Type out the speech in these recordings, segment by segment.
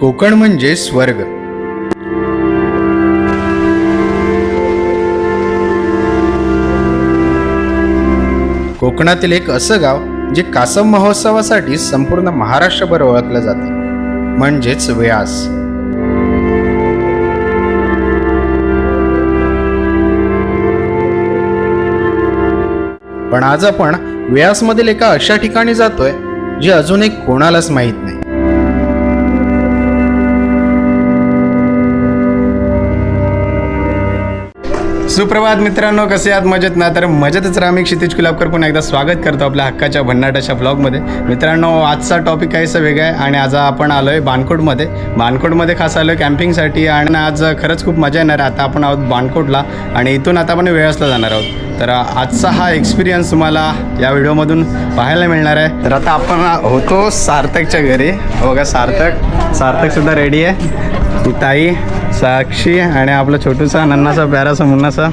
कोकण म्हणजे स्वर्ग. कोकणातील एक असं गाव जे कासम महोत्सवासाठी संपूर्ण महाराष्ट्रभर ओळखलं जात म्हणजेच व्यास पण आज आपण व्यासमधील एका अशा ठिकाणी जातोय जे अजून एक कोणालाच माहीत नाही. सुप्रभात मित्रांनो कसे आहात? मजेत ना? तर मजेतच रामी क्षितिज कुलाबकर. पुन्हा एकदा स्वागत करतो आपल्या हक्काच्या भन्नाटाच्या ब्लॉगमध्ये मित्रांनो आजचा टॉपिक काहीसा वेगळा आहे. आणि आज आपण आलो आहे बाणकोटमध्ये. बाणकोटमध्ये खास आलो आहे कॅम्पिंगसाठी आणि आज खरंच खूप मजा येणार आहे. आता आपण आहोत बाणकोटला. आणि इथून आता आपण वेळसला जाणार आहोत. तर आजचा हा एक्सपिरियन्स तुम्हाला या व्हिडिओमधून पाहायला मिळणार आहे. तर आता आपण होतो सार्थकच्या घरी. बघा सार्थक. सार्थकसुद्धा रेडी आहे. ती ताई साक्षी आणि आपला छोटूसा नन्नासा प्यारासा मुन्नासा.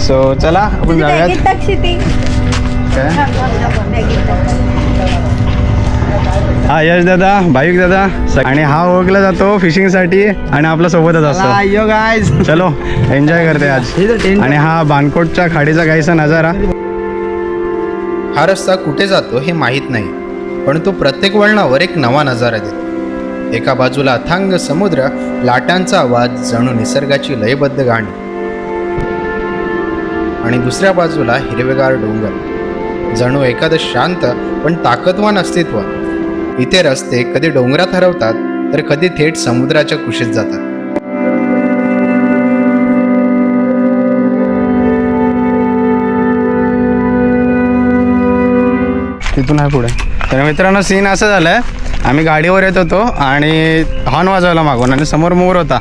सो चला आपण जाऊयात. हा यश दादा भाविक दादा. आणि हा ओळखला जातो फिशिंगसाठी आणि आपल्या सोबतच असतो. यो गाईज चलो एन्जॉय करते आज. आणि हा बानकोटच्या खाडीचा काहीसा नजारा. हा रस्ता कुठे जातो हे माहीत नाही पण तो प्रत्येक वळणावर एक नवा नजारा देतो एका बाजूला अथांग समुद्र लाटांचा आवाज जणू निसर्गाची लयबद्ध गाणी. आणि दुसऱ्या बाजूला हिरवेगार डोंगर. जणू एखादं शांत पण ताकदवान अस्तित्व. इथे रस्ते कधी डोंगरात हरवतात तर कधी थेट समुद्राच्या कुशीत जातात. तिथून आहे पुढे. तर मित्रांनो सीन असं झालं आहे आम्ही गाडीवर येत होतो आणि हॉर्न वाजवायला मागून आणि समोर मोर होता.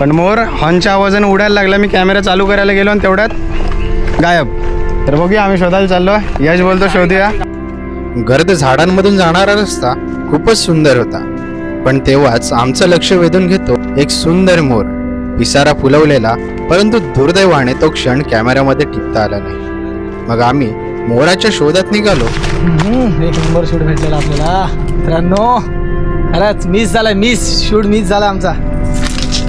पण मोर हॉर्नच्या आवाजाने उडायला लागला. मी कॅमेरा चालू करायला गेलो आणि तेवढ्यात गायब. तर बघूया आम्ही शोधायला चाललो. यश बोलतो शोधूया. गर्द झाडांमधून जाणारा रस्ता खूपच सुंदर होता. पण तेव्हाच आमचं लक्ष वेधून घेतो एक सुंदर मोर. पिसारा फुलवलेला परंतु दुर्दैवाने तो क्षण कॅमेऱ्यामध्ये टिपता आला नाही. मग आम्ही मोराच्या शोधात निघालो. एक नंबर शूट भेटलेला आपल्याला. मित्रांनो खरंच मिस झाला मिस शूट मिस झाला आमचा.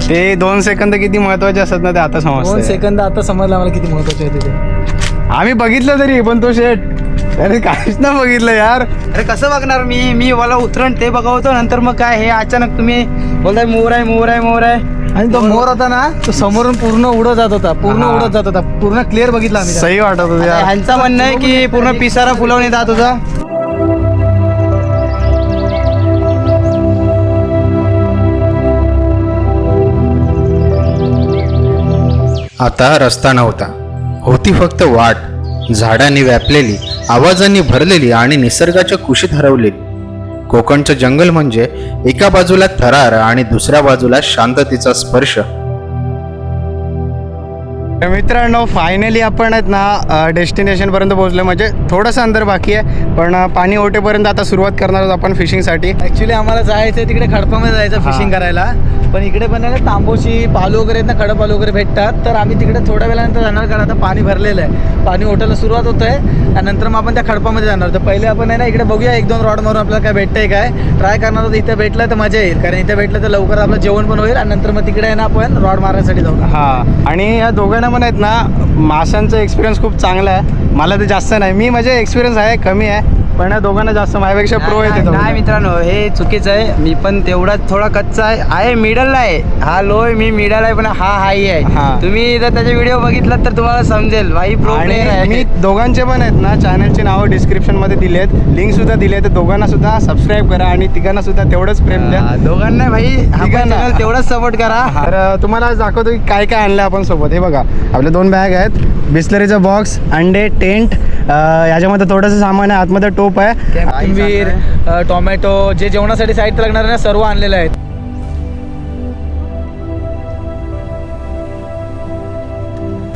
ते दोन सेकंद किती महत्त्वाचे असतात ना ते आता दोन समजतं सेकंद आता समजलं आम्हाला किती महत्त्वाचे आहे तिथे आम्ही बघितलं तरी पण तो शेट अरे काहीच ना बघितलं यार. अरे कसं बघणार मी? मी मला उतरण ते बघवतो नंतर मग काय? हे अचानक तुम्ही बोलताय मोर आहे मोर आहे मोर आहे. आणि तो मोर होता ना तो समोरून पूर्ण उडत जात होता पूर्ण हा. उडत जात होता पूर्ण क्लिअर बघितला आम्ही सही वाटत होतं आता यार ह्यांचं म्हणणं आहे की पूर्ण पिसारा फुलवणे जात होता आता रस्ता नव्हता. होती फक्त वाट. झाडांनी व्यापलेली आवाजांनी भरलेली आणि निसर्गाच्या कुशीत हरवलेली. कोकणचं जंगल म्हणजे एका बाजूला थरार आणि दुसऱ्या बाजूला शांततेचा स्पर्श. मित्रांनो फायनली आपण आहेत ना डेस्टिनेशन पर्यंत पोहोचलो म्हणजे थोडंसं अंतर बाकी आहे पण पाणी ओटेपर्यंत आता सुरुवात करणार आहोत आपण फिशिंगसाठी ऍक्च्युली आम्हाला जायचं तिकडे खडपामध्ये जायचं फिशिंग करायला. पण इकडे पण आहे ना तांबोशी पालू वगैरे आहेत ना खडप पालू वगैरे भेटतात. तर आम्ही तिकडे थोड्या वेळानंतर जाणार कारण आता पाणी भरलेलं आहे. पाणी ओटायला सुरुवात होत आहे त्यानंतर मग आपण त्या खडपामध्ये जाणार. तर पहिले आपण आहे ना इकडे बघूया एक दोन रॉड मारून आपल्याला काय भेटतंय काय. ट्राय करणार होतं इथे भेटलं तर मजा येईल. कारण इथे भेटलं तर लवकर आपलं जेवण पण होईल. आणि नंतर मग तिकडे आहे ना आपण रॉड मारण्यासाठी जाऊ. हा. आणि या दोघांना पण आहेत ना माशांचा एक्सपिरियन्स खूप चांगला आहे. मला ते जास्त नाही. मी माझे एक्सपिरियन्स आहे कमी आहे. पण या दोघांना जास्त माझ्यापेक्षा प्रो आहे ते नाही मित्रांनो हे चुकीचं आहे. मी पण तेवढाच थोडा कच्चा आहे. आहे मिडल आहे. हा लो आहे मी मिडल आहे पण हा हाय हा. आहे तुम्ही जर त्याचे व्हिडिओ बघितलात तर तुम्हाला समजेल. भाई प्रो प्लेअर आणि मी आहे. दोघांचे पण आहेत ना चॅनलची नावं डिस्क्रिप्शनमध्ये दिली आहेत. लिंक सुद्धा दिली आहे तर दोघांना सुद्धा सबस्क्राईब करा आणि तिघांना सुद्धा तेवढंच प्रेम द्या. हा, दोघांना भाई तिघांना. channel तेवढाच सपोर्ट करा. तर अ, तुम्हाला आज दाखवतो की काय काय आणलं आपण सोबत. हे बघा आपले दोन बॅग आहेत. बिस्लरीचा बॉक्स अंडे टेंट याच्यामध्ये थोडंसं सामान आहे आतमध्ये टोप आहे. कोथिंबीर टोमॅटो जे जेवणासाठी साहित्य लागणार आहे ना सर्व आणलेलं आहे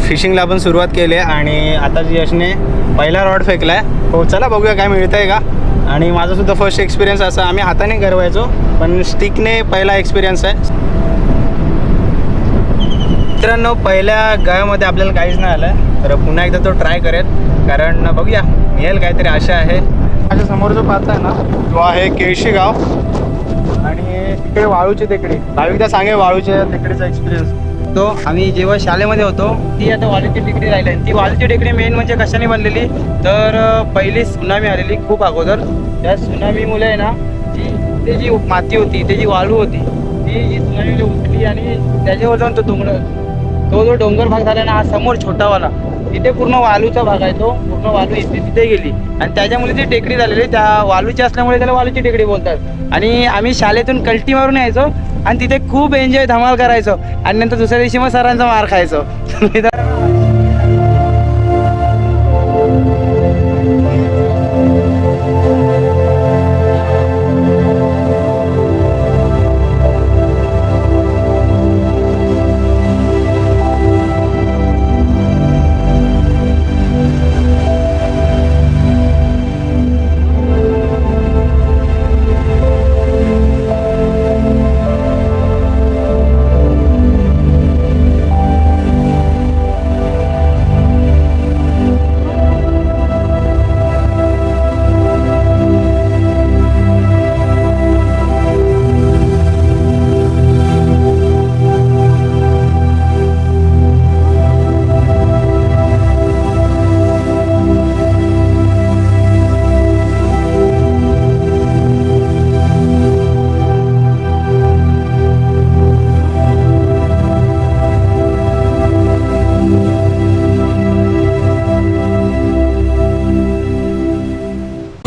फिशिंगला आपण सुरुवात केली आहे आणि आता जी यशने पहिला रॉड फेकलाय. हो चला बघूया काय मिळतंय का. आणि माझा सुद्धा फर्स्ट एक्सपिरियन्स असा आम्ही हाताने गरवायचो पण स्टिकने पहिला एक्सपिरियन्स आहे. मित्रांनो पहिल्या गावामध्ये आपल्याला काहीच नाही आलं तर पुन्हा एकदा तो ट्राय करेल कारण बघूया मिळेल काहीतरी आशा आहे. माझ्यासमोर जो पाहता आहे ना तो आहे केळशी गाव आणि तिकडे वाळूची टेकडी. भाविकदा सांगे वाळूच्या टेकडीचा एक्सपिरियन्स तो आम्ही जेव्हा शाळेमध्ये होतो ती आता वालूची टेकडी राहिली आहे. ती वालूची टेकडी मेन म्हणजे कशाने बनलेली? तर पहिली सुनामी आलेली खूप अगोदर. त्या सुनामीमुळे आहे ना ती ते जी माती होती ते जी वाळू होती ती जी सुनामीने उचली आणि त्याच्यावर जाऊन तो डोंगर तो जो डोंगर भाग झाला ना हा समोर छोटावाला. तिथे पूर्ण वालूचा भाग आहे तो. पूर्ण वालू इथे तिथे गेली. आणि त्याच्यामुळे ती टेकडी झालेली. त्या वालूची असल्यामुळे त्याला वालूची टेकडी बोलतात. आणि आम्ही शाळेतून कल्टी मारून यायचो. आणि तिथे खूप एन्जॉय धमाल करायचो. आणि नंतर दुसऱ्या दिवशी मग सरांचा मार खायचो.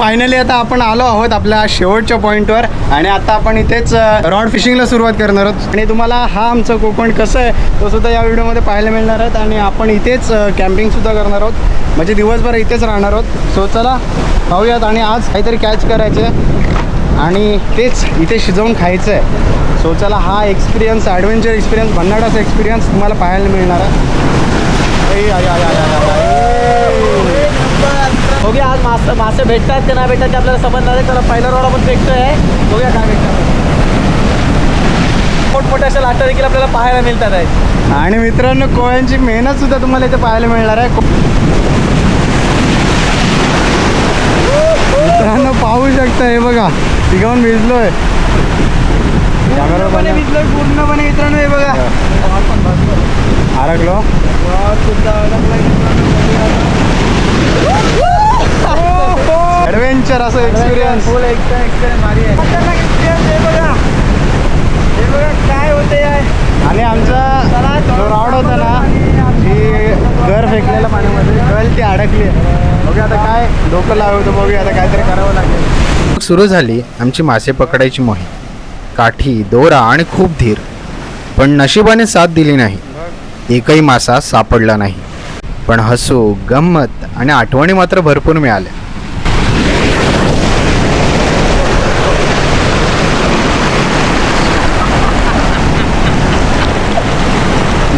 फायनली आता आपण आलो आहोत आपल्या शेवटच्या पॉईंटवर आणि आता आपण इथेच रॉड फिशिंगला सुरुवात करणार आहोत. आणि तुम्हाला हा आमचं कोकण कसं आहे तो सुद्धा या व्हिडिओमध्ये पाहायला मिळणार आहेत. आणि आपण इथेच कॅम्पिंगसुद्धा करणार आहोत. म्हणजे दिवसभर इथेच राहणार आहोत. सो चला पाहूयात. आणि आज काहीतरी कॅच करायचे आणि तेच इथे शिजवून खायचं आहे सो चला हा एक्सपिरियन्स ॲडव्हेंचर एक्सपिरियन्स भन्नाडाचा एक्सपिरियन्स तुम्हाला पाहायला मिळणार आहे. बघूया आज मासे मासे भेटतात का नाही भेटतात ते आपल्याला समजणार आहे. त्याला पहिला रोड आपण फेकतोय. बघूया काय भेटतात मोठमोठ्या अशा लाटा देखील आपल्याला पाहायला मिळतात आहेत. आणि मित्रांनो कोळ्यांची मेहनत सुद्धा तुम्हाला इथे पाहायला मिळणार आहे. मित्रांनो पाहू शकता हे बघा तिघाऊन भिजलोय. कॅमेरा पूर्णपणे. मित्र पूर्णपणे मित्रांनो हे बघा. अडकलो ऍडव्हेंचर असं एक्सपिरियन्स फुल एकदम भारी आहे. experience आहे बघा. हे बघा काय होते आणि आमचा जो रॉड होता ना जी घर फेकलेलं पाण्यामध्ये गल ती अडकली बघूया आता काय डोकं लावतो बघूया आता काहीतरी करावं लागेल. सुरू झाली आमची मासे पकडायची मोहीम. काठी दोरा आणि खूप धीर. पण नशिबाने साथ दिली नाही. एकही मासा सापडला नाही. पण हसू गंमत आणि आठवणी मात्र भरपूर मिळाल्या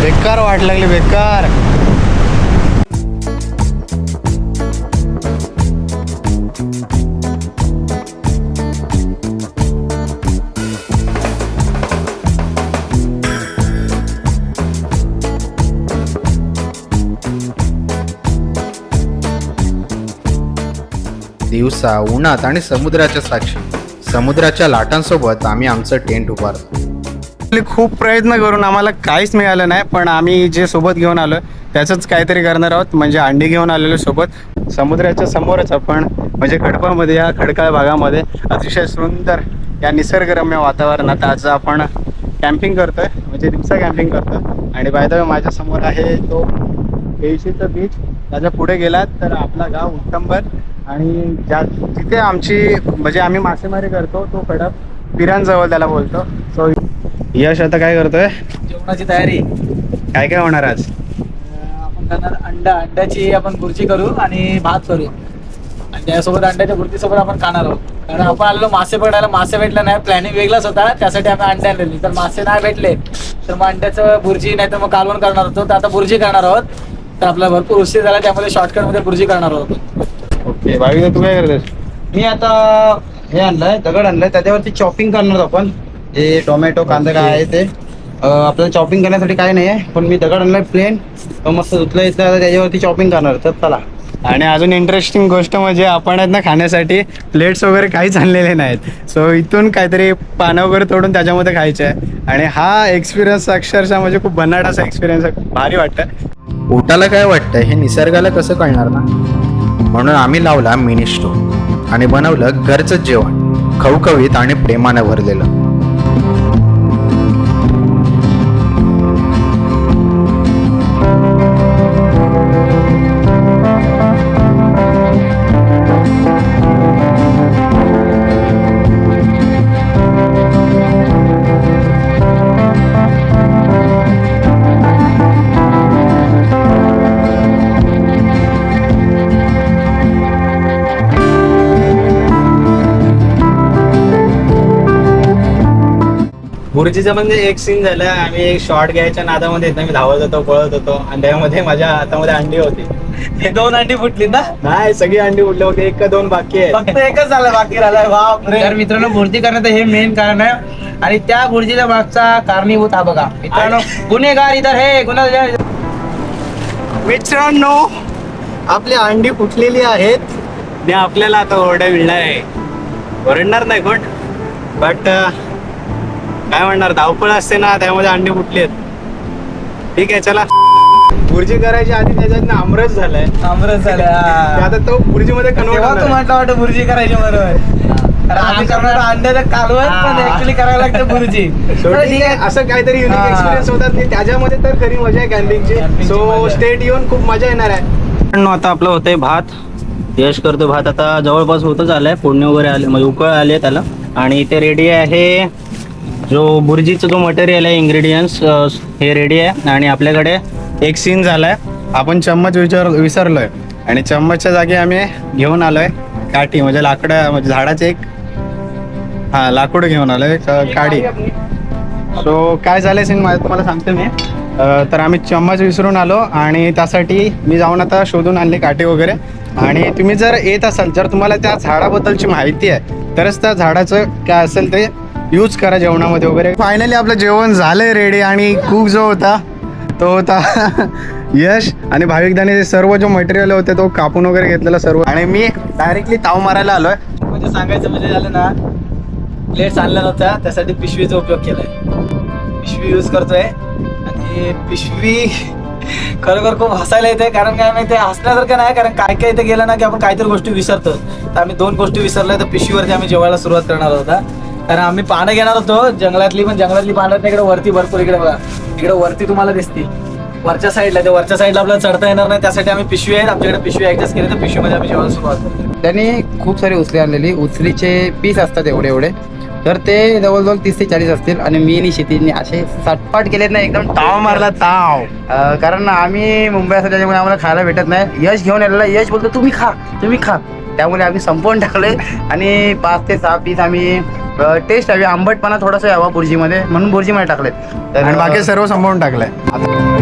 बेकार वाट लागली बेकार. दिवसा उन्हात आणि समुद्राच्या साक्षी. समुद्राच्या लाटांसोबत आम्ही आमचं टेंट उभारतो. आपले खूप प्रयत्न करून आम्हाला काहीच मिळालं नाही पण आम्ही जे सोबत घेऊन आलो त्याचंच काहीतरी करणार आहोत. म्हणजे अंडी घेऊन आलेलो सोबत. समुद्राच्या समोरच आपण म्हणजे खडपामध्ये या खडकाळ भागामध्ये अतिशय सुंदर या निसर्गरम्य वातावरणात आज आपण कॅम्पिंग करतोय. म्हणजे दिवसा कॅम्पिंग करतोय. आणि बाय माझ्यासमोर आहे तो केळशीचं बीच त्याच्या पुढे गेलात तर आपला गाव उत्तंबर. आणि ज्या तिथे आमची म्हणजे आम्ही मासेमारी करतो तो खडप पिरांजवळ त्याला बोलतो. सो यश आता काय करतोय? जेवणाची तयारी. काय काय होणार आज? आपण करणार अंडा. अंड्याची आपण भुर्जी करू आणि भात करू. आणि त्यासोबत अंड्याच्या भुर्जीसोबत आपण खाणार आहोत. कारण आपण आलेलो मासे पकडायला मासे भेटले नाही. प्लॅनिंग वेगळाच होता. त्यासाठी आम्ही अंडे आणलेली. तर मासे नाही भेटले तर मग अंड्याचं भुर्जी नाही तर मग कालवण करणार होतो तर आता भुर्जी करणार आहोत. तर आपला भरपूर उशीर झाला. त्यामुळे शॉर्टकटमध्ये भुर्जी करणार आहोत ओके. भाविक तू काय करतोस मी आता हे आणलंय दगड आणलंय. त्याच्यावरती चॉपिंग करणार आहोत आपण. हे टोमॅटो कांदा काय आहे ते आपल्याला चॉपिंग करण्यासाठी काय नाही आहे पण मी दगड आणलाय प्लेन तो मस्त धुतलं इथलं आता त्याच्यावरती चॉपिंग करणार तर चला. आणि अजून इंटरेस्टिंग गोष्ट म्हणजे आपण आहेत ना खाण्यासाठी प्लेट्स वगैरे काहीच आणलेले नाहीत. सो इथून काहीतरी पानं वगैरे तोडून त्याच्यामध्ये खायचे आहे. आणि हा एक्सपिरियन्स अक्षरशः म्हणजे खूप भन्नाट असा एक्सपिरियन्स भारी वाटतं. पोटाला काय वाटतं हे निसर्गाला कसं कळणार ना? म्हणून आम्ही लावला मिनी स्टोव आणि बनवलं घरचंच जेवण. खवखवीत आणि प्रेमानं भरलेलं. बुर्जीचा म्हणजे एक सीन झाला. आम्ही एक शॉट घ्यायच्या नादामध्ये मी धावत होतो पळत होतो. आणि त्यामध्ये माझ्या हातामध्ये अंडी होती. हे दोन अंडी फुटली ना? नाही सगळी अंडी उडले होते. एक का दोन बाकी आहे फक्त एकच झालं बाकी राहिलाय बाप रे तर मित्रांनो भरती करण्याचं हे मेन कारण आहे. आणि त्या भुर्जीच्या मागचा कारणीभूत हा बघा. मित्रांनो गुन्हेगार इधर हे गुन्हा मित्रांनो आपली अंडी फुटलेली आहेत. आणि आपल्याला आता ओरडा मिळणार आहे. ओरडणार नाही कोण? बट काय म्हणणार धावपळ असते ना त्यामध्ये अंडी फुटली आहेत. ठीक आहे चला. बुर्जी करायची आधी त्याच्यात ना आमरस झालाय आमरस ते झालं आता तो बुर्जीमध्ये तेव्हा तू कन्वर्ट म्हटलं वाटतं बुर्जी करायची बरोबर आम्ही करणार अंड्याचं कालवण पण हा. ऍक्च्युली करायला लागतं बुर्जी. तर ठीक आहे. असं काहीतरी युनिक हा. एक्सपिरियन्स होतात. त्याच्यामध्ये तर खरी मजा आहे कॅम्पिंगची सो मजा आहे. स्टेट येऊन खूप मजा येणार आहे. आता आपलं होतंय भात. यश करतो भात. आता जवळपास होतच आलाय. फोडणी वगैरे आले म्हणजे उकळ आले त्याला. आणि इथे रेडी आहे जो बुर्जीचं जो मटेरियल आहे इंग्रेडियंट्स हे रेडी आहे. आणि आपल्याकडे एक सीन झाला आहे आपण चम्मच विचार विसरलोय. आणि चम्मचच्या जागी आम्ही घेऊन आलोय काठी म्हणजे लाकडं म्हणजे झाडाचे एक हा लाकूड घेऊन आलोय क- काठी सो काय झालंय सीन माझं तुम्हाला सांगतो मी. तर आम्ही चम्मच विसरून आलो आणि त्यासाठी मी जाऊन आता शोधून आणली काठी वगैरे. आणि तुम्ही जर येत असाल जर तुम्हाला त्या झाडाबद्दलची माहिती आहे तरच त्या झाडाचं काय असेल ते यूज करा जेवणामध्ये वगैरे. फायनली आपलं जेवण झालंय रेडी आणि कुक जो होता तो होता यश आणि भाविकदाने सर्व जो मटेरियल होते तो कापून वगैरे घेतलेला सर्व. आणि मी डायरेक्टली ताव मारायला आलोय. म्हणजे सांगायचं म्हणजे झालं ना प्लेट्स आणल्या नव्हत्या त्यासाठी पिशवीचा उपयोग केलाय. पिशवी यूज करतोय आणि पिशवी खरोखर खूप हसायला येते कारण काय माहिती हसण्यासारखं नाही कारण काय काय इथे गेलं ना की आपण काहीतरी गोष्टी विसरतो तर आम्ही दोन गोष्टी विसरल्या तर पिशवीवरती आम्ही जेवायला सुरुवात करणार होता कारण आम्ही पानं घेणार होतो. जंगलातली पण जंगलातली पानं इकडे वरती भरपूर इकडे बघा. इकडे वरती तुम्हाला दिसतील. वरच्या साईडला त्या वरच्या साईडला आपल्याला चढता येणार नाही त्यासाठी आम्ही पिशवी आहेत. आमच्याकडे पिशवी ऍडजस्ट केली तर पिशवीमध्ये आम्ही जेवण सुरुवात करतो. त्यांनी खूप सारी उचली आणलेली. उचलीचे पीस असतात एवढे एवढे. तर ते जवळजवळ तीस ते चाळीस असतील. आणि मी आणि शेतीने असे सटपाट केलेत ना एकदम ताव मारला ताव कारण आम्ही मुंबई असतो त्याच्यामुळे आम्हाला खायला भेटत नाही. यश घेऊन आलेला यश बोलतो तुम्ही खा तुम्ही खा. त्यामुळे आम्ही संपवून टाकले. आणि पाच ते सहा पीस आम्ही टेस्ट हवी. आंबटपणा थोडासा यावा बुर्जीमध्ये म्हणून बुर्जीमध्ये टाकलेत. आणि बाकी सर्व संपवून टाकलंय. आता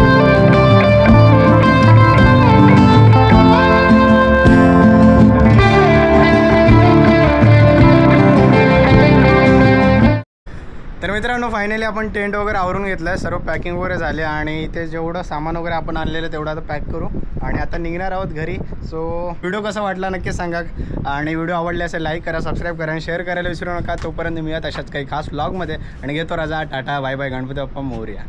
मित्रांनो फायनली आपण टेंट वगैरे आवरून घेतलं. आहे सर्व पॅकिंग वगैरे झाले आणि इथे जेवढं सामान वगैरे आपण आणलेलं तेवढं आता पॅक करू. आणि आता निघणार आहोत घरी. सो व्हिडिओ कसा वाटला नक्की सांगा. आणि व्हिडिओ आवडले असेल लाईक करा सबस्क्राईब करा आणि शेअर करायला विसरू नका. तोपर्यंत मिळत अशाच काही खास व्लॉगमध्ये आणि घेतो राजा tata bye bye Ganpati Bappa Morya.